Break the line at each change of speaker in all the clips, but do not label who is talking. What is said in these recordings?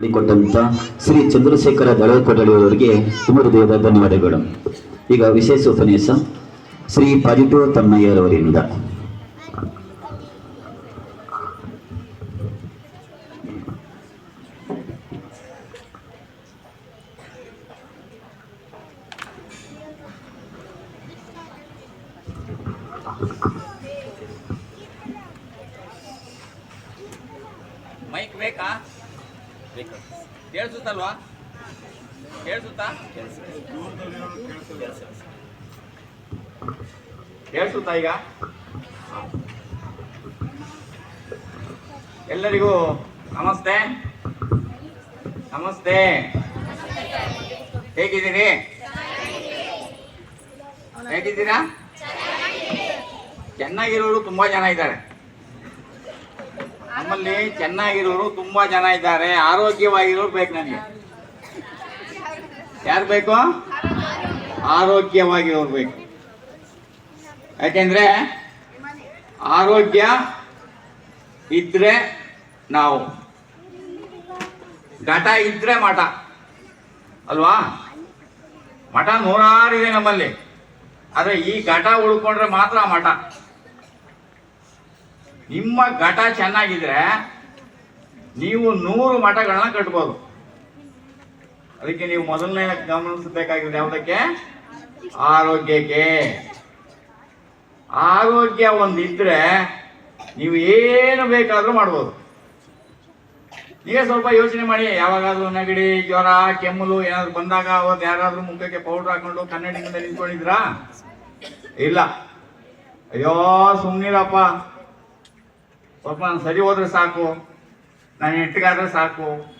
ಮಾಡಿಕೊಟ್ಟಂತ ಶ್ರೀ ಚಂದ್ರಶೇಖರ ದಳಕೋಟಳಿಯವರಿಗೆ ತುಂಬ ಹೃದಯದ ಧನ್ಯವಾದಗಳು. ಈಗ ವಿಶೇಷ ಉಪನ್ಯಾಸ ಶ್ರೀ ಪಾಜಿಟಿವ್ ತಮ್ಮಯ್ಯರವರಿಂದ.
ಮೈಕ್ ಬೇಕಾ? ಕೇಳಿಸುತ್ತಲ್ವಾ ಕೇಳಿಸುತ್ತಾ ಕೇಳಿಸುತ್ತಾ ಈಗ? ಎಲ್ಲರಿಗೂ ನಮಸ್ತೆ. ನಮಸ್ತೆ. ಹೇಗಿದ್ದೀರಿ? ಹೇಗಿದ್ದೀರಾ? ಚೆನ್ನಾಗಿರೋರು ತುಂಬಾ ಜನ ಇದ್ದಾರೆ. ನಮ್ಮಲ್ಲಿ ಚೆನ್ನಾಗಿರೋರು ತುಂಬಾ ಜನ ಇದ್ದಾರೆ. ಆರೋಗ್ಯವಾಗಿರೋರು ಬೇಕು ನನಗೆ. ಯಾರು ಬೇಕು? ಆರೋಗ್ಯವಾಗಿರೋರು ಬೇಕು. ಯಾಕೆಂದ್ರೆ ಆರೋಗ್ಯ ಇದ್ರೆ ನಾವು. ಘಟ ಇದ್ರೆ ಮಠ. ಅಲ್ವಾ? ಮಠ ನೂರಾರು ಇದೆ ನಮ್ಮಲ್ಲಿ. ಆದ್ರೆ ಈ ಘಟ ಉಳ್ಕೊಂಡ್ರೆ ಮಾತ್ರ ಮಠ. ನಿಮ್ಮ ಘಟ ಚೆನ್ನಾಗಿದ್ರೆ ನೀವು ನೂರು ಮಠಗಳನ್ನ ಕಟ್ಬೋದು. ಅದಕ್ಕೆ ನೀವು ಮೊದಲನೇ ಗಮನಿಸಬೇಕಾಗಿದೆ ಯಾವುದಕ್ಕೆ? ಆರೋಗ್ಯಕ್ಕೆ. ಆರೋಗ್ಯ ಒಂದಿದ್ರೆ ನೀವು ಏನು ಬೇಕಾದರೂ ಮಾಡ್ಬೋದು. ನೀವೇ ಸ್ವಲ್ಪ ಯೋಚನೆ ಮಾಡಿ, ಯಾವಾಗಾದ್ರೂ ನೆಗಡಿ, ಜ್ವರ, ಕೆಮ್ಮಲು ಏನಾದ್ರು ಬಂದಾಗ ಅವತ್ತು ಯಾರಾದ್ರೂ ಮುಖಕ್ಕೆ ಪೌಡರ್ ಹಾಕೊಂಡು ಕನ್ನಡಿಯಿಂದ ನಿಂತ್ಕೊಂಡಿದ್ರಾ ಇಲ್ಲ. ಅಯ್ಯೋ ಸುಮ್ಮನಿರಪ್ಪ ಸ್ವಲ್ಪ ನಾನು ಸರಿ ಹೋದ್ರೆ ಸಾಕು. ನಾನು ಎಟ್ಟಿಗಾದ್ರೆ ಸಾಕು.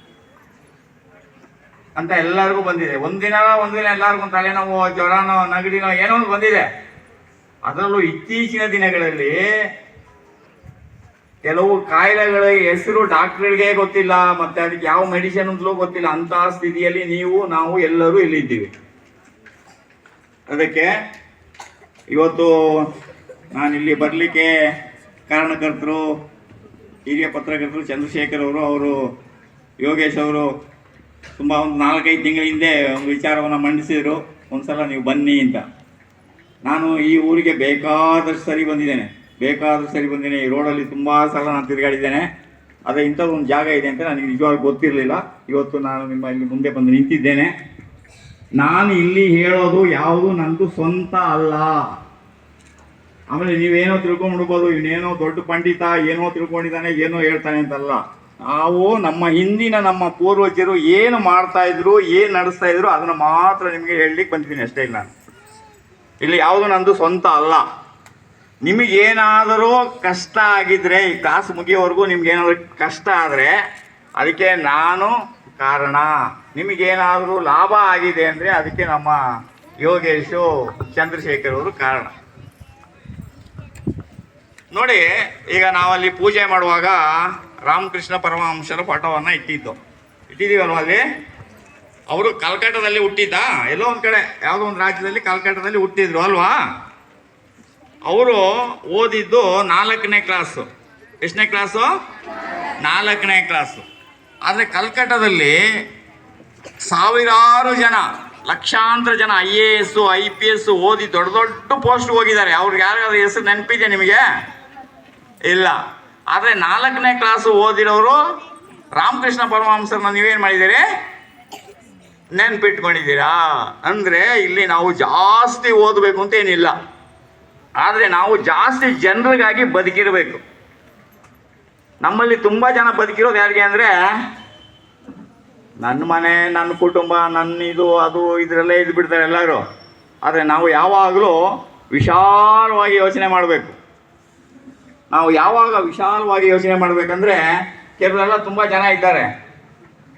ಅಂತ ಎಲ್ಲರಿಗೂ ಬಂದಿದೆ. ಒಂದಿನ ಒಂದಿನ ಎಲ್ಲರಿಗೂ ತಲೆನೋವು, ಜ್ವರನೋ, ನಗಡಿನೋ, ಏನೋ ಒಂದು ಬಂದಿದೆ. ಅದರಲ್ಲೂ ಇತ್ತೀಚಿನ ದಿನಗಳಲ್ಲಿ ಕೆಲವು ಕಾಯಿಲೆಗಳ ಹೆಸರು ಡಾಕ್ಟರ್ಗಳಿಗೆ ಗೊತ್ತಿಲ್ಲ, ಮತ್ತೆ ಅದಕ್ಕೆ ಯಾವ ಮೆಡಿಸಿನ್ ಅಂತಲೂ ಗೊತ್ತಿಲ್ಲ. ಅಂತ ಸ್ಥಿತಿಯಲ್ಲಿ ನೀವು, ನಾವು ಎಲ್ಲರೂ ಇಲ್ಲಿದ್ದೀವಿ. ಅದಕ್ಕೆ ಇವತ್ತು ನಾನಿಲ್ಲಿ ಬರಲಿಕ್ಕೆ ಕಾರಣಕರ್ತರು ಹಿರಿಯ ಪತ್ರಕರ್ತರು ಚಂದ್ರಶೇಖರ್ ಅವರು ಅವರು ಯೋಗೇಶ್ ಅವರು ತುಂಬ ಒಂದು ನಾಲ್ಕೈದು ತಿಂಗಳ ಹಿಂದೆ ಒಂದು ವಿಚಾರವನ್ನು ಮಂಡಿಸಿದರು, ಒಂದ್ಸಲ ನೀವು ಬನ್ನಿ ಅಂತ. ನಾನು ಈ ಊರಿಗೆ ಬೇಕಾದಷ್ಟು ಸರಿ ಬಂದಿದ್ದೇನೆ. ಬೇಕಾದಷ್ಟು ಸರಿ ಬಂದಿದ್ದೇನೆ. ಈ ರೋಡಲ್ಲಿ ತುಂಬ ಸಲ ನಾನು ತಿರುಗಾಡಿದ್ದೇನೆ. ಅದೇ ಇಂಥದ್ದು ಒಂದು ಜಾಗ ಇದೆ ಅಂತ ನನಗೆ ನಿಜವಾಗ್ಲೂ ಗೊತ್ತಿರಲಿಲ್ಲ. ಇವತ್ತು ನಾನು ನಿಮ್ಮ ಇಲ್ಲಿ ಮುಂದೆ ಬಂದು ನಿಂತಿದ್ದೇನೆ. ನಾನು ಇಲ್ಲಿ ಹೇಳೋದು ಯಾವುದು ನಂದು ಸ್ವಂತ ಅಲ್ಲ. ಆಮೇಲೆ ನೀವೇನೋ ತಿಳ್ಕೊಂಡ್ಬಿಡ್ಬೋದು ಇವನೇನೋ ದೊಡ್ಡ ಪಂಡಿತ, ಏನೋ ತಿಳ್ಕೊಂಡಿದ್ದಾನೆ, ಏನೋ ಹೇಳ್ತಾನೆ ಅಂತಲ್ಲ. ನಾವು ನಮ್ಮ ಹಿಂದಿನ ನಮ್ಮ ಪೂರ್ವಜರು ಏನು ಮಾಡ್ತಾ ಇದ್ರು, ಏನು ನಡೆಸ್ತಾ ಇದ್ರು, ಅದನ್ನ ಮಾತ್ರ ನಿಮಗೆ ಹೇಳಲಿಕ್ಕೆ ಬಂದಿದ್ದೀನಿ ಅಷ್ಟೇ ನಾನು. ಇಲ್ಲಿ ಯಾವುದು ನಂದು ಸ್ವಂತ ಅಲ್ಲ. ನಿಮಗೇನಾದರೂ ಕಷ್ಟ ಆಗಿದ್ರೆ, ಈ ಕ್ಲಾಸ್ ಮುಗಿಯೋವರೆಗೂ ನಿಮ್ಗೇನಾದರೂ ಕಷ್ಟ ಆದರೆ, ಅದಕ್ಕೆ ನಾನು ಕಾರಣ. ನಿಮಗೇನಾದರೂ ಲಾಭ ಆಗಿದೆ ಅಂದರೆ, ಅದಕ್ಕೆ ನಮ್ಮ ಯೋಗೇಶು ಚಂದ್ರಶೇಖರ್ ಅವರು ಕಾರಣ. ನೋಡಿ, ಈಗ ನಾವಲ್ಲಿ ಪೂಜೆ ಮಾಡುವಾಗ ರಾಮಕೃಷ್ಣ ಪರಮಹಂಸರ ಫೋಟೋವನ್ನು ಇಟ್ಟಿದ್ದು. ಇಟ್ಟಿದ್ದೀವಲ್ವ ಅಲ್ಲಿ? ಅವರು ಕಲ್ಕಟ್ಟದಲ್ಲಿ ಹುಟ್ಟಿದ್ದ? ಎಲ್ಲೋ ಒಂದು ಕಡೆ, ಯಾವುದೋ ಒಂದು ರಾಜ್ಯದಲ್ಲಿ ಕಲ್ಕಟ್ಟದಲ್ಲಿ ಹುಟ್ಟಿದ್ರು ಅಲ್ವಾ? ಅವರು ಓದಿದ್ದು ನಾಲ್ಕನೇ ಕ್ಲಾಸು. ಎಷ್ಟನೇ ಕ್ಲಾಸು? ನಾಲ್ಕನೇ ಕ್ಲಾಸು. ಆದರೆ ಕಲ್ಕಟ್ಟದಲ್ಲಿ ಸಾವಿರಾರು ಜನ, ಲಕ್ಷಾಂತರ ಜನ I A S, I P S ಓದಿ ದೊಡ್ಡ ದೊಡ್ಡ ಪೋಸ್ಟ್ ಹೋಗಿದ್ದಾರೆ. ಅವ್ರಿಗೆ ಯಾರಿಗಾದ್ರೂ ಹೆಸರು ನೆನಪಿದೆ ನಿಮಗೆ? ಇಲ್ಲ. ಆದರೆ ನಾಲ್ಕನೇ ಕ್ಲಾಸು ಓದಿರೋರು ರಾಮಕೃಷ್ಣ ಪರಮಹಂಸರನ್ನ ನೀವೇನು ಮಾಡಿದ್ದೀರಿ? ನೆನ್ಪಿಟ್ಕೊಂಡಿದ್ದೀರಾ? ಅಂದರೆ ಇಲ್ಲಿ ನಾವು ಜಾಸ್ತಿ ಓದಬೇಕು ಅಂತ ಏನಿಲ್ಲ. ಆದರೆ ನಾವು ಜಾಸ್ತಿ ಜನರಿಗಾಗಿ ಬದುಕಿರಬೇಕು. ನಮ್ಮಲ್ಲಿ ತುಂಬ ಜನ ಬದುಕಿರೋದು ಯಾರಿಗೆ ಅಂದರೆ ನನ್ನ ಮನೆ ನನ್ನ ಕುಟುಂಬ ನನ್ನ ಇದು, ಅದು, ಇದರಲ್ಲೇ ಇದು ಬಿಡ್ತಾರೆ ಎಲ್ಲರೂ. ಆದರೆ ನಾವು ಯಾವಾಗಲೂ ವಿಶಾಲವಾಗಿ ಯೋಚನೆ ಮಾಡಬೇಕು. ನಾವು ಯಾವಾಗ ವಿಶಾಲವಾಗಿ ಯೋಚನೆ ಮಾಡಬೇಕಂದ್ರೆ ಕೆಲವರೆಲ್ಲ ತುಂಬ ಜನ ಇದ್ದಾರೆ.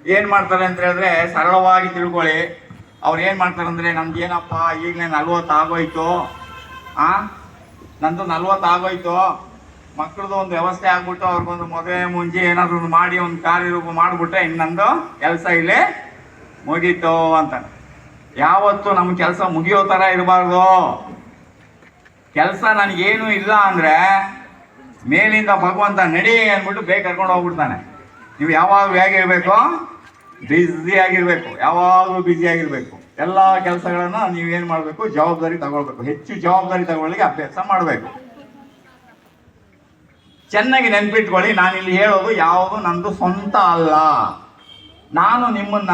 ಏನು ಮಾಡ್ತಾರೆ ಅಂತ ಹೇಳಿದ್ರೆ ಸರಳವಾಗಿ ತಿಳ್ಕೊಳ್ಳಿ. ಅವ್ರು ಏನು ಮಾಡ್ತಾರೆ ಅಂದರೆ, ನಮ್ದು ಏನಪ್ಪ, ಈಗಲೇ ನಲ್ವತ್ತು ಆಗೋಯ್ತು ಆ? ನಂದು ನಲ್ವತ್ತು ಆಗೋಯ್ತು ಮಕ್ಕಳದು ಒಂದು ವ್ಯವಸ್ಥೆ ಆಗ್ಬಿಟ್ಟು ಅವ್ರಿಗೊಂದು ಮದುವೆ ಮುಂಜಿ ಏನಾದ್ರು ಒಂದು ಮಾಡಿ, ಒಂದು ಕಾರ್ಯರೂಪ ಮಾಡಿಬಿಟ್ರೆ ಇನ್ನು ನಂದು ಕೆಲಸ ಇಲ್ಲಿ ಮುಗೀತು ಅಂತ ಯಾವತ್ತು ನಮ್ಮ ಕೆಲಸ ಮುಗಿಯೋ ಥರ ಇರಬಾರ್ದು. ಕೆಲಸ ನನಗೇನು ಇಲ್ಲ ಅಂದರೆ ಮೇಲಿಂದ ಭಗವಂತ ನಡಿ ಅಂದ್ಬಿಟ್ಟು ಬೇಗ ಕರ್ಕೊಂಡು ಹೋಗ್ಬಿಡ್ತಾನೆ. ನೀವು ಯಾವಾಗ ಹೇಗಿರಬೇಕು ಆಗಿರ್ಬೇಕು. ಯಾವಾಗಲೂ ಆಗಿರ್ಬೇಕು. ಎಲ್ಲ ಕೆಲಸಗಳನ್ನ ನೀವೇನು ಮಾಡಬೇಕು? ಜವಾಬ್ದಾರಿ ತಗೊಳ್ಬೇಕು. ಹೆಚ್ಚು ಜವಾಬ್ದಾರಿ ತಗೊಳ್ಳಿಕ್ಕೆ ಅಭ್ಯಾಸ ಮಾಡಬೇಕು. ಚೆನ್ನಾಗಿ ನೆನ್ಪಿಟ್ಕೊಳ್ಳಿ. ನಾನು ಇಲ್ಲಿ ಹೇಳೋದು ಯಾವುದು ನಂದು ಸ್ವಂತ ಅಲ್ಲ. ನಾನು ನಿಮ್ಮನ್ನ,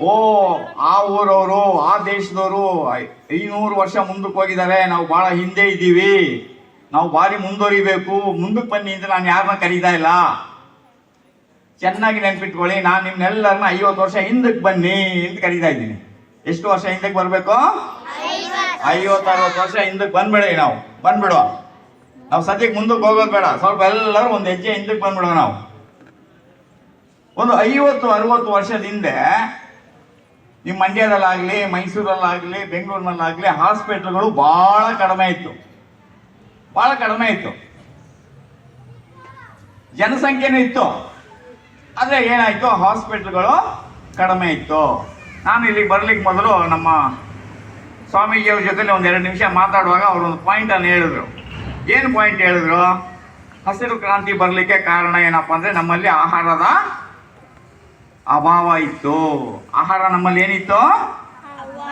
ಓ, ಆ ಊರವರು, ಆ ದೇಶದವರು ಐನೂರು ವರ್ಷ ಮುಂದಕ್ಕೆ ಹೋಗಿದ್ದಾರೆ. ನಾವು ಬಹಳ ಹಿಂದೆ ಇದ್ದೀವಿ. ನಾವು ಭಾರಿ ಮುಂದುವರಿಬೇಕು. ಮುಂದಕ್ಕೆ ಬನ್ನಿ ಅಂತ ನಾನು ಯಾರನ್ನ ಕರೀತಾ ಇಲ್ಲ. ಚೆನ್ನಾಗಿ ನೆನ್ಪಿಟ್ಕೊಳ್ಳಿ. ನಾನು ನಿಮ್ನೆಲ್ಲರನ್ನ ಐವತ್ತು ವರ್ಷ ಹಿಂದಕ್ಕೆ ಬನ್ನಿ ಅಂತ ಕರೀತಾ ಇದ್ದೀನಿ. ಎಷ್ಟು ವರ್ಷ ಹಿಂದಕ್ಕೆ ಬರಬೇಕು? ಐವತ್ತು ಅರವತ್ತು ವರ್ಷ ಹಿಂದಕ್ಕೆ ಬಂದ್ಬೇಡಿ ನಾವು. ಬಂದ್ಬಿಡುವ. ನಾವು ಸದ್ಯಕ್ಕೆ ಮುಂದಕ್ಕೆ ಹೋಗೋದು ಬೇಡ. ಸ್ವಲ್ಪ ಎಲ್ಲರೂ ಒಂದು ಹೆಜ್ಜೆ ಹಿಂದಕ್ಕೆ ಬಂದ್ಬಿಡುವ ನಾವು. ಒಂದು ಐವತ್ತು, ಅರವತ್ತು ವರ್ಷದ ಹಿಂದೆ ನಿಮ್ಮ ಮಂಡ್ಯದಲ್ಲಾಗಲಿ, ಮೈಸೂರಲ್ಲಾಗಲಿ, ಬೆಂಗಳೂರಿನಲ್ಲಾಗಲಿ ಹಾಸ್ಪಿಟ್ಲ್ಗಳು ಭಾಳ ಕಡಿಮೆ ಇತ್ತು. ಭಾಳ ಕಡಿಮೆ ಇತ್ತು. ಜನಸಂಖ್ಯೆನೂ ಇತ್ತು. ಆದರೆ ಏನಾಯಿತು? ಹಾಸ್ಪಿಟ್ಲ್ಗಳು ಕಡಿಮೆ ಇತ್ತು. ನಾನು ಇಲ್ಲಿಗೆ ಬರ್ಲಿಕ್ಕೆ ಮೊದಲು ನಮ್ಮ ಸ್ವಾಮೀಜಿಯವ್ರ ಜೊತೆಲಿ ಒಂದು ಎರಡು ನಿಮಿಷ ಮಾತಾಡುವಾಗ ಅವರು ಒಂದು ಪಾಯಿಂಟನ್ನು ಹೇಳಿದ್ರು. ಏನು ಪಾಯಿಂಟ್ ಹೇಳಿದ್ರು? ಹಸಿರು ಕ್ರಾಂತಿ ಬರಲಿಕ್ಕೆ ಕಾರಣ ಏನಪ್ಪ ಅಂದರೆ ನಮ್ಮಲ್ಲಿ ಆಹಾರದ ಅಭಾವ ಇತ್ತು. ಆಹಾರ ನಮ್ಮಲ್ಲಿ ಏನಿತ್ತು?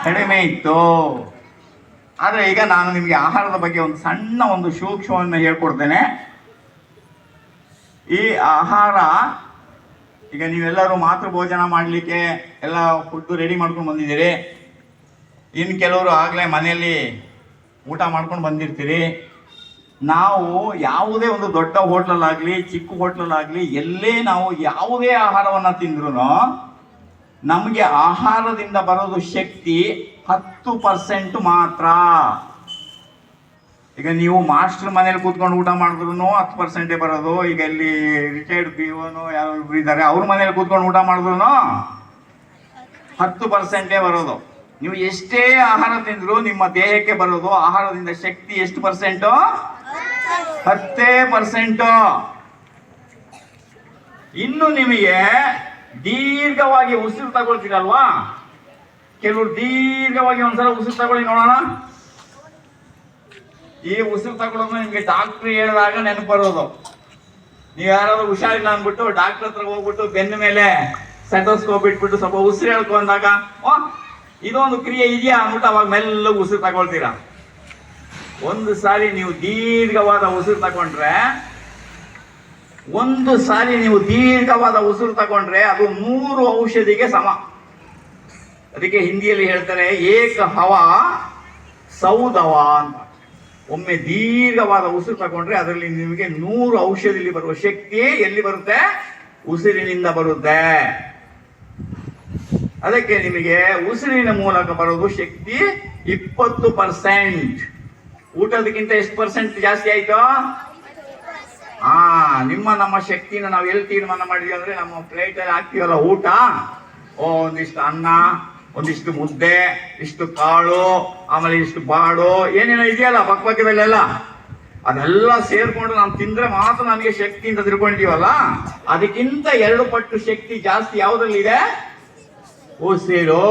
ಕಡಿಮೆ ಇತ್ತು. ಆದರೆ ಈಗ ನಾನು ನಿಮಗೆ ಆಹಾರದ ಬಗ್ಗೆ ಒಂದು ಸಣ್ಣ ಒಂದು ಸೂಕ್ಷ್ಮವನ್ನು ಹೇಳ್ಕೊಡ್ತೇನೆ. ಈ ಆಹಾರ, ಈಗ ನೀವೆಲ್ಲರೂ ಮಾತೃ ಭೋಜನ ಮಾಡಲಿಕ್ಕೆ ಎಲ್ಲ ಫುಡ್ ರೆಡಿ ಮಾಡ್ಕೊಂಡು ಬಂದಿದ್ದೀರಿ. ಇನ್ನು ಕೆಲವರು ಆಗಲೇ ಮನೆಯಲ್ಲಿ ಊಟ ಮಾಡ್ಕೊಂಡು ಬಂದಿರ್ತೀರಿ. ನಾವು ಯಾವುದೇ ಒಂದು ದೊಡ್ಡ ಹೋಟ್ಲಲ್ಲಾಗಲಿ, ಚಿಕ್ಕ ಹೋಟ್ಲಲ್ಲಾಗಲಿ ಎಲ್ಲೇ ನಾವು ಯಾವುದೇ ಆಹಾರವನ್ನು ತಿಂದ್ರೂ ನಮಗೆ ಆಹಾರದಿಂದ ಬರೋದು ಶಕ್ತಿ ಹತ್ತು ಪರ್ಸೆಂಟ್ ಮಾತ್ರ. ಈಗ ನೀವು ಮಾಸ್ಟರ್ ಮನೇಲಿ ಕೂತ್ಕೊಂಡು ಊಟ ಮಾಡಿದ್ರು ಹತ್ತು ಪರ್ಸೆಂಟೇ ಬರೋದು. ಈಗ ಇಲ್ಲಿ ರಿಟೈರ್ಡ್ ಪಿ ಒನು ಯಾರು ಇದ್ದಾರೆ, ಅವ್ರ ಮನೇಲಿ ಕೂತ್ಕೊಂಡು ಊಟ ಮಾಡಿದ್ರು ಹತ್ತು ಪರ್ಸೆಂಟೇ ಬರೋದು. ನೀವು ಎಷ್ಟೇ ಆಹಾರ ತಿಂದರೂ ನಿಮ್ಮ ದೇಹಕ್ಕೆ ಬರೋದು, ಆಹಾರದಿಂದ ಶಕ್ತಿ ಎಷ್ಟು ಪರ್ಸೆಂಟು? ಹತ್ತೇ ಪರ್ಸೆಂಟು. ಇನ್ನು ನಿಮಗೆ ದೀರ್ಘವಾಗಿ ಉಸಿರು ತಗೊಳ್ತೀರಲ್ವಾ? ಕೆಲವರು ದೀರ್ಘವಾಗಿ ಒಂದ್ಸಲ ಉಸಿರು ತಗೊಳ್ಳಿ ನೋಡೋಣ. ಈ ಉಸಿರು ತಗೊಳ್ಳೋದು ನಿಮ್ಗೆ ಡಾಕ್ಟರ್ ಹೇಳಿದಾಗ ನೆನಪು ಬರೋದು. ನೀವು ಯಾರಾದ್ರೂ ಹುಷಾರಿಲ್ಲ ಅಂದ್ಬಿಟ್ಟು ಡಾಕ್ಟರ್ ಹತ್ರ ಹೋಗ್ಬಿಟ್ಟು ಬೆನ್ನ ಮೇಲೆ ಸೆಟೋಸ್ಕೋಪ್ ಇಟ್ಬಿಟ್ಟು ಸ್ವಲ್ಪ ಉಸಿರು ಹೇಳ್ಕೊ ಅಂದಾಗ, ಓ, ಇದೊಂದು ಕ್ರಿಯೆ ಇದೆಯಾ ಅಂದ್ಬಿಟ್ಟು ಅವಾಗ ಮೆಲ್ಲ ಉಸಿರು ತಗೊಳ್ತೀರಾ? ಒಂದು ಸಾರಿ ನೀವು ದೀರ್ಘವಾದ ಉಸಿರು ತಗೊಂಡ್ರೆ ಒಂದು ಸಾರಿ ನೀವು ದೀರ್ಘವಾದ ಉಸಿರು ತಗೊಂಡ್ರೆ ಅದು ಮೂರು ಔಷಧಿಗೆ ಸಮ. ಅದಕ್ಕೆ ಹಿಂದಿಯಲ್ಲಿ ಹೇಳ್ತಾರೆ, ಏಕ ಹವ ಸೌದವ ಅಂತ. ಒಮ್ಮೆ ದೀರ್ಘವಾದ ಉಸಿರು ತಗೊಂಡ್ರೆ ಅದರಲ್ಲಿ ನಿಮಗೆ ನೂರು ಔಷಧಿಯಲ್ಲಿ ಬರುವ ಶಕ್ತಿ ಎಲ್ಲಿ ಬರುತ್ತೆ? ಉಸಿರಿನಿಂದ ಬರುತ್ತೆ. ಅದಕ್ಕೆ ನಿಮಗೆ ಉಸಿರಿನ ಮೂಲಕ ಬರೋದು ಶಕ್ತಿ ಇಪ್ಪತ್ತು ಪರ್ಸೆಂಟ್ ಊಟದಕ್ಕಿಂತ ಎಷ್ಟು ಪರ್ಸೆಂಟ್ ಜಾಸ್ತಿ ಆಯ್ತು? ಹಾ ನಿಮ್ಮ ನಮ್ಮ ಶಕ್ತಿನ ನಾವು ಎಲ್ಲಿ ತೀರ್ಮಾನ ಮಾಡಿದ್ವಿ ಅಂದ್ರೆ ನಮ್ಮ ಪ್ಲೇಟ್ ಅಲ್ಲಿ ಹಾಕ್ತೀವಲ್ಲ ಊಟ? ಓ, ಒಂದಿಷ್ಟು ಅನ್ನ, ಒಂದಿಷ್ಟು ಮುದ್ದೆ, ಇಷ್ಟು ಕಾಳು, ಆಮೇಲೆ ಇಷ್ಟು ಬಾಡು ಏನೇನೋ ಇದೆಯಲ್ಲ ಪಕ್ಕಪಕ್ಕದಲ್ಲೆಲ್ಲ ಅದೆಲ್ಲ ಸೇರ್ಕೊಂಡು ನಾವು ತಿಂದ್ರೆ ಮಾತ್ರ ನನಗೆ ಶಕ್ತಿ ಅಂತ ತಿಳ್ಕೊಂಡಿದೀವಲ್ಲ ಅದಕ್ಕಿಂತ ಎರಡು ಪಟ್ಟು ಶಕ್ತಿ ಜಾಸ್ತಿ ಯಾವುದ್ರಲ್ಲಿ ಇದೆ? ಉಸಿರು.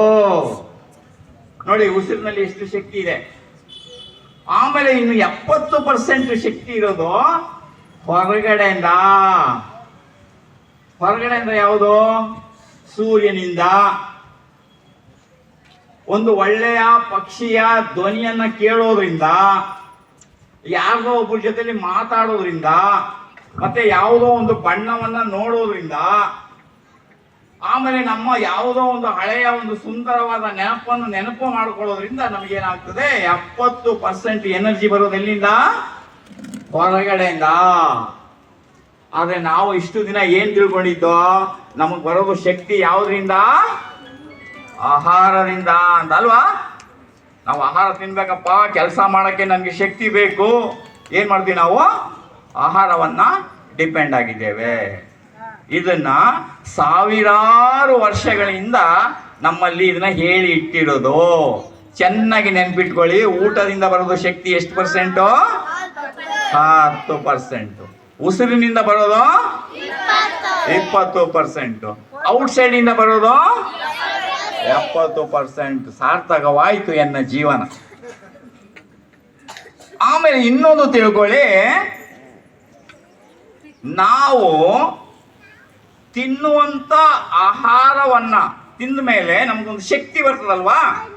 ನೋಡಿ, ಉಸಿರಿನಲ್ಲಿ ಎಷ್ಟು ಶಕ್ತಿ ಇದೆ? ಆಮೇಲೆ ಇನ್ನು ಎಪ್ಪತ್ತು ಪರ್ಸೆಂಟ್ ಶಕ್ತಿ ಇರೋದು ಹೊರಗಡೆಯಿಂದ. ಹೊರಗಡೆಯಿಂದ ಯಾವುದು? ಸೂರ್ಯನಿಂದ. ಒಂದು ಒಳ್ಳೆಯ ಪಕ್ಷಿಯ ಧ್ವನಿಯನ್ನ ಕೇಳೋದ್ರಿಂದ, ಯಾರ್ದೋ ಒಬ್ಬರ ಜೊತೆಲಿ ಮಾತಾಡೋದ್ರಿಂದ, ಮತ್ತೆ ಯಾವುದೋ ಒಂದು ಬಣ್ಣವನ್ನ ನೋಡೋದ್ರಿಂದ, ಆಮೇಲೆ ನಮ್ಮ ಯಾವುದೋ ಒಂದು ಹಳೆಯ ಒಂದು ಸುಂದರವಾದ ನೆನಪನ್ನು ನೆನಪು ಮಾಡ್ಕೊಳ್ಳೋದ್ರಿಂದ ನಮಗೇನಾಗ್ತದೆ? ಎಪ್ಪತ್ತು ಪರ್ಸೆಂಟ್ ಎನರ್ಜಿ ಬರೋದು ಎಲ್ಲಿಂದ ಹೊರಗಡೆಯಿಂದ. ಆದರೆ ನಾವು ಇಷ್ಟು ದಿನ ಏನು ತಿಳ್ಕೊಂಡಿದ್ದೋ, ನಮಗೆ ಬರೋದು ಶಕ್ತಿ ಯಾವುದರಿಂದ? ಆಹಾರದಿಂದ ಅಂತ ಅಲ್ವಾ ನಾವು ಆಹಾರ ತಿನ್ಬೇಕಪ್ಪ, ಕೆಲಸ ಮಾಡಕ್ಕೆ ನಮಗೆ ಶಕ್ತಿ ಬೇಕು. ಏನು ಮಾಡ್ತೀವಿ ನಾವು? ಆಹಾರವನ್ನ ಡಿಪೆಂಡ್ ಆಗಿದ್ದೇವೆ. ಇದನ್ನ ಸಾವಿರಾರು ವರ್ಷಗಳಿಂದ ನಮ್ಮಲ್ಲಿ ಇದನ್ನ ಹೇಳಿ ಇಟ್ಟಿರೋದು. ಚೆನ್ನಾಗಿ ನೆನ್ಪಿಟ್ಕೊಳ್ಳಿ, ಊಟದಿಂದ ಬರೋದು ಶಕ್ತಿ ಎಷ್ಟು ಪರ್ಸೆಂಟು ಹತ್ತು ಪರ್ಸೆಂಟ್. ಉಸಿರಿನಿಂದ ಬರೋದು? ಇಪ್ಪತ್ತು ಪರ್ಸೆಂಟು. ಔಟ್ ಸೈಡ್ ಇಂದ ಬರೋದು? ಎಪ್ಪತ್ತು ಪರ್ಸೆಂಟ್. ಸಾರ್ಥಕವಾಯಿತು ಎನ್ನ ಜೀವನ. ಆಮೇಲೆ ಇನ್ನೊಂದು ತಿಳ್ಕೊಳ್ಳಿ. ನಾವು ತಿನ್ನುವಂತ ಆಹಾರವನ್ನ ತಿಂದ ಮೇಲೆ ನಮಗೊಂದು ಶಕ್ತಿ ಬರ್ತದಲ್ವಾ?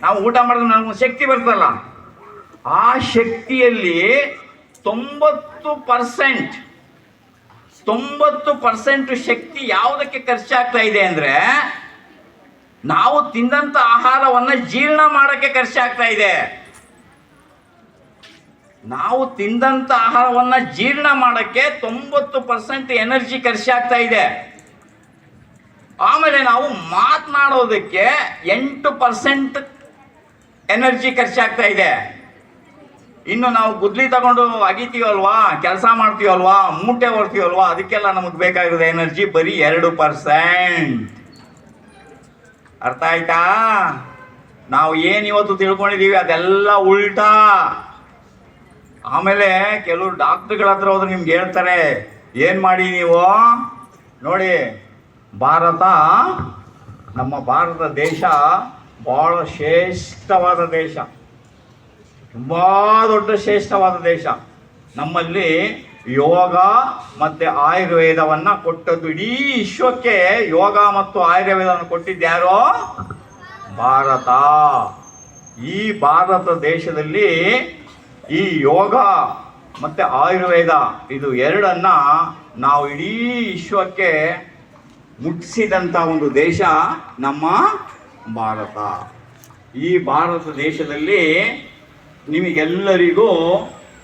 ನಾವು ಊಟ ಮಾಡಿದ್ರೆ ನಮಗೊಂದು ಶಕ್ತಿ ಬರ್ತದಲ್ಲ? ಆ ಶಕ್ತಿಯಲ್ಲಿ ತೊಂಬತ್ತು ಪರ್ಸೆಂಟ್ ತೊಂಬತ್ತು ಪರ್ಸೆಂಟ್ ಶಕ್ತಿ ಯಾವುದಕ್ಕೆ ಖರ್ಚಾಗ್ತಾ ಇದೆ ಅಂದ್ರೆ ನಾವು ತಿಂದಂತ ಆಹಾರವನ್ನ ಜೀರ್ಣ ಮಾಡಕ್ಕೆ ಖರ್ಚಾಗ್ತಾ ಇದೆ. ನಾವು ತಿಂದಂತ ಆಹಾರವನ್ನ ಜೀರ್ಣ ಮಾಡಕ್ಕೆ ತೊಂಬತ್ತು ಪರ್ಸೆಂಟ್ ಎನರ್ಜಿ ಖರ್ಚಾಗ್ತಾ ಇದೆ. ಆಮೇಲೆ ನಾವು ಮಾತನಾಡೋದಕ್ಕೆ ಎಂಟು ಪರ್ಸೆಂಟ್ ಎನರ್ಜಿ ಖರ್ಚಾಗ್ತಾ ಇದೆ. ಇನ್ನು ನಾವು ಗುದ್ಲಿ ತಗೊಂಡು ಅಗಿತೀವಲ್ವಾ? ಕೆಲಸ ಮಾಡ್ತೀವಲ್ವಾ? ಮೂಟೆ ಹೊರ್ತೀವಲ್ವಾ ಅದಕ್ಕೆಲ್ಲ ನಮಗೆ ಬೇಕಾಗಿರೋದು ಎನರ್ಜಿ ಬರೀ ಎರಡು ಪರ್ಸೆಂಟ್ ಅರ್ಥ ಆಯ್ತಾ? ನಾವು ಏನು ಇವತ್ತು ತಿಳ್ಕೊಂಡಿದೀವಿ ಅದೆಲ್ಲ ಉಲ್ಟಾ. ಆಮೇಲೆ ಕೆಲವು ಡಾಕ್ಟ್ರುಗಳ ಹತ್ರ ಹೋದ್ರೆ ನಿಮ್ಗೆ ಹೇಳ್ತಾರೆ, ಏನು ಮಾಡಿ ನೀವು? ನೋಡಿ, ಭಾರತ, ನಮ್ಮ ಭಾರತ ದೇಶ ಬಹಳ ಶ್ರೇಷ್ಠವಾದ ದೇಶ. ತುಂಬ ದೊಡ್ಡ ಶ್ರೇಷ್ಠವಾದ ದೇಶ. ನಮ್ಮಲ್ಲಿ ಯೋಗ ಮತ್ತೆ ಆಯುರ್ವೇದವನ್ನ ಕೊಟ್ಟದ್ದು ಇಡೀ ವಿಶ್ವಕ್ಕೆ ಯೋಗ ಮತ್ತು ಆಯುರ್ವೇದವನ್ನು ಕೊಟ್ಟಿದ್ದ್ಯಾರೋ ಭಾರತ. ಈ ಭಾರತ ದೇಶದಲ್ಲಿ ಈ ಯೋಗ ಮತ್ತೆ ಆಯುರ್ವೇದ ಇದು ಎರಡನ್ನ ನಾವು ಇಡೀ ವಿಶ್ವಕ್ಕೆ ಮುಟ್ಟಿಸಿದಂಥ ಒಂದು ದೇಶ ನಮ್ಮ ಭಾರತ. ಈ ಭಾರತ ದೇಶದಲ್ಲಿ ನಿಮಗೆಲ್ಲರಿಗೂ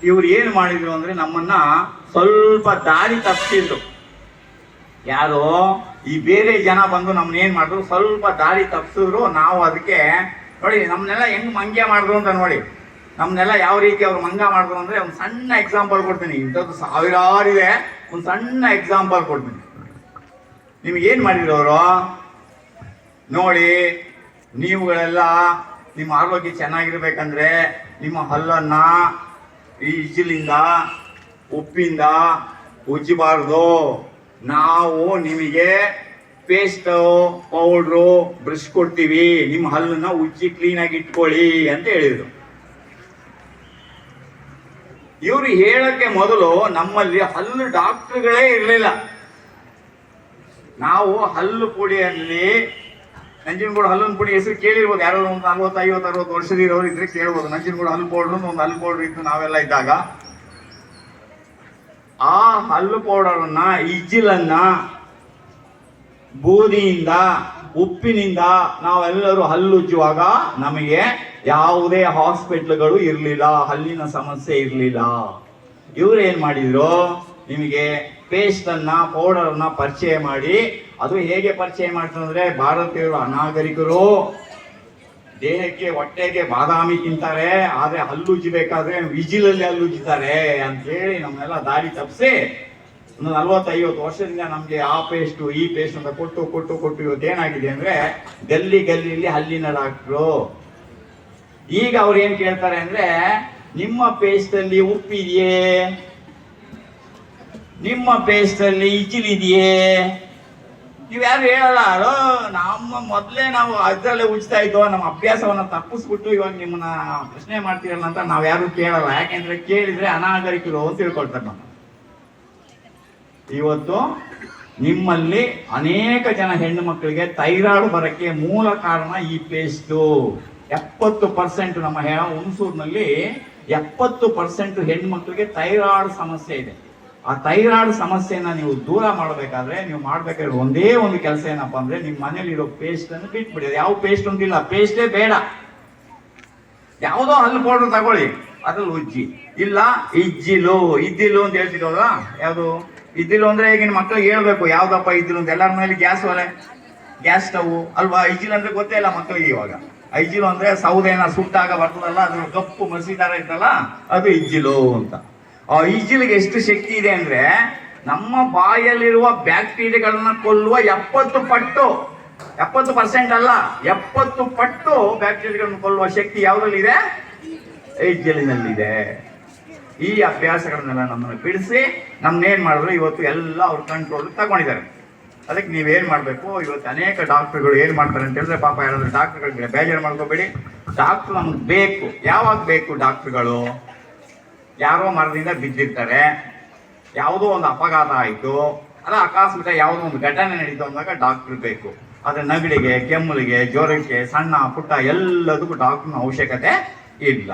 ಇವ್ರು ಏನು ಮಾಡಿದ್ರು ಅಂದರೆ ನಮ್ಮನ್ನ ಸ್ವಲ್ಪ ದಾರಿ ತಪ್ಪಿಸಿದ್ರು. ಯಾರು? ಈ ಬೇರೆ ಜನ ಬಂದು ನಮ್ಮನ್ನ ಏನು ಮಾಡಿದ್ರು? ಸ್ವಲ್ಪ ದಾರಿ ತಪ್ಪಿಸಿದ್ರು ನಾವು ಅದಕ್ಕೆ ನೋಡಿ, ನಮ್ಮನ್ನೆಲ್ಲ ಹೆಂಗ್ ಮಂಗ್ಯ ಮಾಡಿದ್ರು ಅಂತ ನೋಡಿ. ನಮ್ಮನ್ನೆಲ್ಲ ಯಾವ ರೀತಿ ಅವ್ರು ಮಂಗ ಮಾಡಿದ್ರು ಅಂದರೆ ಒಂದು ಸಣ್ಣ ಎಕ್ಸಾಂಪಲ್ ಕೊಡ್ತೀನಿ. ಇಂಥದ್ದು ಸಾವಿರಾರು ಇದೆ ಒಂದು ಸಣ್ಣ ಎಕ್ಸಾಂಪಲ್ ಕೊಡ್ತೀನಿ. ನಿಮಗೇನು ಮಾಡಿದ್ರು ಅವರು? ನೋಡಿ, ನೀವುಗಳೆಲ್ಲ ನಿಮ್ಮ ಆರೋಗ್ಯ ಚೆನ್ನಾಗಿರ್ಬೇಕಂದ್ರೆ ನಿಮ್ಮ ಹಲ್ಲನ್ನ ಈ ಇಜಿಲಿಂದ ಉಪ್ಪಿಂದ ಉಜ್ಜಬಾರ್ದು. ನಾವು ನಿಮಗೆ ಪೇಸ್ಟ್ ಪೌಡ್ರು ಬ್ರಷ್ ಕೊಡ್ತೀವಿ. ನಿಮ್ಮ ಹಲ್ಲನ್ನ ಉಜ್ಜಿ ಕ್ಲೀನಾಗಿ ಇಟ್ಕೊಳ್ಳಿ ಅಂತ ಹೇಳಿದ್ರು. ಇವರು ಹೇಳಕ್ಕೆ ಮೊದಲು ನಮ್ಮಲ್ಲಿ ಹಲ್ಲು ಡಾಕ್ಟ್ರುಗಳೇ ಇರಲಿಲ್ಲ. ನಾವು ಹಲ್ಲು ಪುಡಿಯಲ್ಲಿ ನಂಜನಗೂಡು ಹಲ್ಲನ ಪುಡಿ ಹೆಸರು ಕೇಳಿರ್ಬೋದು. ಯಾರೋ ಒಂದು ನಲ್ವತ್ತು, ಐವತ್ತು, ಅರವತ್ತು ವರ್ಷದ ಇರೋರು ಇದ್ರೆ ಕೇಳ್ಬೋದು. ನಂಜನಗೂಡು ಹಲ್ಲು ಪೌಡ್ರ್ ಒಂದು ಹಲ್ಲು ಪೌಡ್ರ್ ಇತ್ತು ನಾವೆಲ್ಲ ಇದ್ದಾಗ. ಆ ಹಲ್ಲು ಪೌಡರನ್ನ ಇಜ್ಜಿಲನ್ನ ಬೂದಿಯಿಂದ, ಉಪ್ಪಿನಿಂದ ನಾವೆಲ್ಲರೂ ಹಲ್ಲುಜ್ಜುವಾಗ ನಮಗೆ ಯಾವುದೇ ಹಾಸ್ಪಿಟ್ಲ್ಗಳು ಇರಲಿಲ್ಲ. ಹಲ್ಲಿನ ಸಮಸ್ಯೆ ಇರಲಿಲ್ಲ. ಇವ್ರು ಏನ್ ಮಾಡಿದ್ರು? ನಿಮಗೆ ಪೇಸ್ಟ್ ಅನ್ನ ಪೌಡರ್ ಪರಿಚಯ ಮಾಡಿ ಅದು ಹೇಗೆ ಪರಿಚಯ ಮಾಡ್ತಂದ್ರೆ ಭಾರತೀಯರು ಅನಾಗರಿಕರು. ದೇಹಕ್ಕೆ, ಹೊಟ್ಟೆಗೆ ಬಾದಾಮಿ ತಿಂತಾರೆ, ಆದ್ರೆ ಹಲ್ಲುಜ್ಜಬೇಕಾದ್ರೆ ವಿಜಿಲಲ್ಲಿ ಹಲ್ಲುಜ್ಜುತ್ತಾರೆ ಅಂತ ಹೇಳಿ ನಮ್ಮನ್ನೆಲ್ಲ ದಾರಿ ತಪ್ಪಿಸಿ ಒಂದು ನಲ್ವತ್ತೈವತ್ತು ವರ್ಷದಿಂದ ನಮ್ಗೆ ಆ ಪೇಸ್ಟ್ ಈ ಪೇಸ್ಟ್ ಅಂತ ಕೊಟ್ಟು ಕೊಟ್ಟು ಕೊಟ್ಟು ಇವತ್ತು ಏನಾಗಿದೆ ಅಂದ್ರೆ ಗಲ್ಲಿ ಗಲ್ಲಿಲಿ ಹಲ್ಲಿನ ಡಾಕ್ಟ್ರು. ಈಗ ಅವ್ರು ಏನ್ ಕೇಳ್ತಾರೆ ಅಂದ್ರೆ ನಿಮ್ಮ ಪೇಸ್ಟ್ ಅಲ್ಲಿ ಉಪ್ಪಿದೆಯೇ? ನಿಮ್ಮ ಪೇಸ್ಟ್ ಅಲ್ಲಿ ನೀವ್ಯಾರು ಹೇಳಲ್ಲ, ಅಲೋ, ನಮ್ಮ ಮೊದಲೇ ನಾವು ಅದರಲ್ಲೇ ಉಜ್ತಾ ಇದ್ದೋ, ನಮ್ಮ ಅಭ್ಯಾಸವನ್ನ ತಪ್ಪಿಸ್ಬಿಟ್ಟು ಇವಾಗ ನಿಮ್ಮನ್ನ ಪ್ರಶ್ನೆ ಮಾಡ್ತೀರಲ್ಲ ಅಂತ ನಾವು ಯಾರು ಕೇಳಲ್ಲ. ಯಾಕೆಂದ್ರೆ ಕೇಳಿದ್ರೆ ಅನಾಗರಿಕರು ತಿಳ್ಕೊಳ್ತಾರೆ ನಮ್ಮ ಇವತ್ತು ನಿಮ್ಮಲ್ಲಿ ಅನೇಕ ಜನ ಹೆಣ್ಣು ಮಕ್ಕಳಿಗೆ ಥೈರಾಯ್ಡ್ ಬರಕ್ಕೆ ಮೂಲ ಕಾರಣ ಈ ಪೇಸ್ಟು. ಎಪ್ಪತ್ತು ಪರ್ಸೆಂಟ್ ನಮ್ಮ ಹುಣಸೂರಿನಲ್ಲಿ ಎಪ್ಪತ್ತು ಪರ್ಸೆಂಟ್ ಹೆಣ್ಣು ಮಕ್ಕಳಿಗೆ ಥೈರಾಯ್ಡ್ ಸಮಸ್ಯೆ ಇದೆ. ಆ ಥೈರಾಯ್ಡ್ ಸಮಸ್ಯೆನ ನೀವು ದೂರ ಮಾಡಬೇಕಾದ್ರೆ ನೀವು ಮಾಡ್ಬೇಕಾದ್ರೆ ಒಂದೇ ಒಂದು ಕೆಲಸ ಏನಪ್ಪಾ ಅಂದ್ರೆ ನಿಮ್ಮ ಮನೇಲಿರೋ ಪೇಸ್ಟ್ ಅನ್ನು ಬಿಟ್ಬಿಡಿ. ಯಾವ ಪೇಸ್ಟ್ ಅಂತಿಲ್ಲ ಪೇಸ್ಟೇ ಬೇಡ. ಯಾವುದೋ ಹಲ್ಲು ಪೌಡರ್ ತಗೊಳ್ಳಿ. ಅದ್ರಲ್ಲಿ ಉಜ್ಜಿ. ಇಲ್ಲ, ಇಜ್ಜಿಲು, ಇದ್ದಿಲು ಅಂತ ಹೇಳ್ತಿರೋದ ಯಾವುದು? ಇದ್ದಿಲು ಅಂದ್ರೆ ಈಗಿನ ಮಕ್ಕಳಿಗೆ ಹೇಳ್ಬೇಕು. ಯಾವ್ದಪ್ಪ ಇದ್ದಿಲು ಅಂತ. ಎಲ್ಲರ ಮನೇಲಿ ಗ್ಯಾಸ್ ಒಲೆ, ಗ್ಯಾಸ್ ಸ್ಟವ್, ಅಲ್ವಾ? ಇಜ್ಜಿಲ್ ಅಂದ್ರೆ ಗೊತ್ತೇ ಇಲ್ಲ ಮಕ್ಕಳಿಗೆ ಇವಾಗ. ಐಜಿಲು ಅಂದ್ರೆ ಸೌದೆನ ಸುಟ್ಟಾಗ ಬರ್ತದಲ್ಲ ಅದ್ರ ಕಪ್ಪು ಮಸಿ ತರ ಇತ್ತಲ್ಲ, ಅದು ಇಜ್ಜಿಲು ಅಂತ. ಆ ಈಜಿಲ್ಗೆ ಎಷ್ಟು ಶಕ್ತಿ ಇದೆ ಅಂದ್ರೆ ನಮ್ಮ ಬಾಯಲ್ಲಿರುವ ಬ್ಯಾಕ್ಟೀರಿಯಾಗಳನ್ನ ಕೊಲ್ಲುವ ಎಪ್ಪತ್ತು ಪಟ್ಟು, ಎಪ್ಪತ್ತು ಪರ್ಸೆಂಟ್ ಅಲ್ಲ, ಎಪ್ಪತ್ತು ಪಟ್ಟು ಬ್ಯಾಕ್ಟೀರಿಯಾಗಳನ್ನು ಕೊಲ್ಲುವ ಶಕ್ತಿ ಯಾವ್ದ್ರಲ್ಲಿದೆ? ಈಜಿಲಿನಲ್ಲಿದೆ. ಈ ಅಭ್ಯಾಸಗಳನ್ನೆಲ್ಲ ನಮ್ಮನ್ನು ಬಿಡಿಸಿ ನಮ್ಮನ್ನೇನು ಮಾಡಿದ್ರು ಇವತ್ತು ಎಲ್ಲ ಅವ್ರ ಕಂಟ್ರೋಲ್ ತಗೊಂಡಿದ್ದಾರೆ. ಅದಕ್ಕೆ ನೀವೇನು ಮಾಡಬೇಕು? ಇವತ್ತು ಅನೇಕ ಡಾಕ್ಟರ್ಗಳು ಏನು ಮಾಡ್ತಾರೆ ಅಂತ ಹೇಳಿದ್ರೆ ಪಾಪ ಯಾರಾದ್ರೂ ಡಾಕ್ಟರ್ಗಳಿಗೆ ಬೇಜಾರು ಮಾಡ್ಕೋಬೇಡಿ. ಡಾಕ್ಟರ್ ನಮ್ಗೆ ಬೇಕು. ಯಾವಾಗ ಬೇಕು ಡಾಕ್ಟರ್ಗಳು ಯಾರೋ ಮರದಿಂದ ಬಿದ್ದಿರ್ತಾರೆ. ಯಾವುದೋ ಒಂದು ಅಪಘಾತ ಆಯಿತು. ಅಲ್ಲ ಅಕಸ್ಮಾತ್ ಯಾವುದೋ ಒಂದು ಘಟನೆ ನಡೀತು ಅಂದಾಗ ಡಾಕ್ಟರ್ ಬೇಕು. ಆದರೆ ನಗಡಿಗೆ ಕೆಮ್ಮಲಿಗೆ, ಜ್ವರಕ್ಕೆ, ಸಣ್ಣ ಪುಟ್ಟ ಎಲ್ಲದಕ್ಕೂ ಡಾಕ್ಟ್ರ್ನ ಅವಶ್ಯಕತೆ ಇಲ್ಲ.